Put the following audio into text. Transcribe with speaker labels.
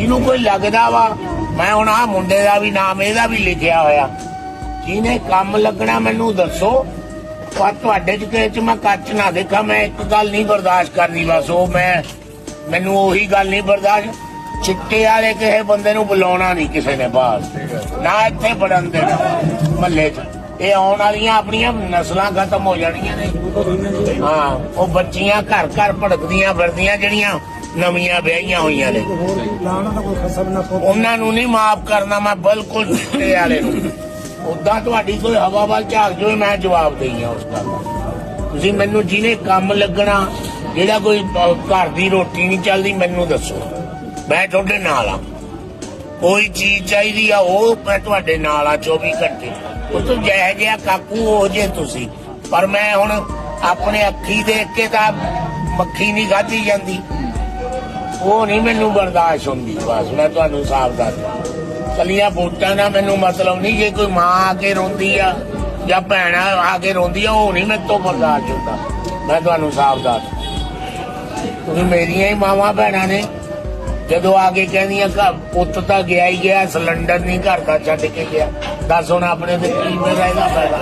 Speaker 1: ਜਿਹਨੂੰ ਕੋਈ ਲੱਗਦਾ ਵਾ? ਮੈਂ ਹੁਣ ਆ ਮੁੰਡੇ ਦਾ ਵੀ ਨਾਮ, ਇਹਦਾ ਵੀ ਲਿਖਿਆ ਹੋਇਆ। ਜਿਹਨੇ ਕੰਮ ਲੱਗਣਾ ਮੈਨੂੰ ਦੱਸੋ। ਪਰ ਤੁਹਾਡੇ ਚ ਕਿਸੇ ਚ ਮੈਂ ਕੱਚ ਨਾ ਦੇਖਾਂ, ਮੈਂ ਇੱਕ ਗੱਲ ਨਹੀਂ ਬਰਦਾਸ਼ਤ ਕਰਨੀ ਬਸ, ਉਹ ਮੈਂ, ਮੈਨੂੰ ਉਹੀ ਗੱਲ ਨਹੀਂ ਬਰਦਾਸ਼ਤ। ਚਿੱਟੇ ਵਾਲੇ ਕਿਸੇ ਬੰਦੇ ਨੂੰ ਬੁਲਾਉਣਾ ਨਹੀਂ ਕਿਸੇ ਨੇ ਬਾਹਰ। ਨਾ ਇੱਥੇ ਬੜਨ ਦੇਣਾ, ਮਹੱਲੇ 'ਚ। ਇਹ ਆਉਣ ਵਾਲੀਆਂ ਆਪਣੀਆਂ ਨਸਲਾਂ ਖਤਮ ਹੋ ਜਾਣੀਆਂ ਨੇ। ਹਾਂ, ਉਹ ਬੱਚੀਆਂ ਘਰ ਘਰ ਭੜਕਦੀਆਂ ਫਿਰਦੀਆਂ, ਜਿਹੜੀਆਂ ਨਵੀਆਂ ਵਿਆਹੀਆਂ ਹੋਈਆਂ ਨੇ। ਉਹਨਾਂ ਨੂੰ ਨਹੀਂ ਮਾਫ ਕਰਨਾ, ਮੈਂ ਬਿਲਕੁਲ ਚਿੱਟੇ ਵਾਲੇ ਨੂੰ। ਉਦਾਂ ਤੁਹਾਡੀ ਕੋਈ ਹਵਾ ਵੱਲ ਝਾਕ ਜੋ ਮੈਂ ਜਵਾਬ ਦੇਈ ਉਸ ਦਾ। ਤੁਸੀਂ ਮੈਨੂੰ ਜਿਹਨੇ ਕੰਮ ਲੱਗਣਾ, ਜਿਹੜਾ ਕੋਈ ਘਰ ਦੀ ਰੋਟੀ ਨਹੀਂ ਚੱਲਦੀ, ਮੈਨੂੰ ਦੱਸੋ। ਮੈਂ ਤੁਹਾਡੇ ਨਾਲ ਆ ਕੋਈ ਚੀਜ਼ ਚਾਹੀਦੀ ਆ, ਉਹ ਮੈਂ ਤੁਹਾਡੇ ਨਾਲ ਆ 24 ਘੰਟੇ। ਉਸ ਤੋਂ ਜੈ ਜਿਹਾ ਕਾਕੂ ਹੋ ਜੇ ਤੁਸੀਂ। ਪਰ ਮੈਂ ਹੁਣ ਆਪਣੇ ਅੱਖੀ ਦੇਖ ਕੇ ਤਾਂ ਮੱਖੀ ਨਹੀਂ ਖਾਧੀ ਜਾਂਦੀ। ਉਹ ਨਹੀਂ ਮੈਨੂੰ ਬਰਦਾਸ਼ਤ ਹੁੰਦੀ, ਬਸ ਮੈਂ ਤੁਹਾਨੂੰ ਸਾਫ਼ ਦੱਸਦਾ ਕਲੀਆਂ ਵੋਟਾਂ ਦਾ ਮੈਨੂੰ ਮਤਲਬ ਨਹੀਂ ਜੇ ਕੋਈ ਮਾਂ ਆ ਕੇ ਰੋਂਦੀ ਆ ਜਾਂ ਭੈਣ ਆ ਕੇ ਰੋਂਦੀ ਆ, ਉਹ ਨਹੀਂ ਮੇਰੇ ਤੋਂ ਬਰਦਾਸ਼ਤ ਹੁੰਦਾ। ਮੈਂ ਤੁਹਾਨੂੰ ਸਾਫ਼ ਦੱਸ ਤੁਸੀਂ ਮੇਰੀਆਂ ਹੀ ਮਾਵਾਂ ਭੈਣਾਂ ਨੇ। ਜਦੋਂ ਆ ਕੇ ਕਹਿੰਦੀਆਂ ਘਰ ਪੁੱਤ ਤਾਂ ਗਿਆ ਹੀ ਗਿਆ, ਸਿਲੰਡਰ ਨਹੀਂ ਘਰ ਦਾ ਛੱਡ ਕੇ ਗਿਆ। ਦੱਸ ਹੁਣ ਆਪਣੇ ਤੇ ਕੀ ਮੇਰਾ ਇਹਦਾ ਫਾਇਦਾ?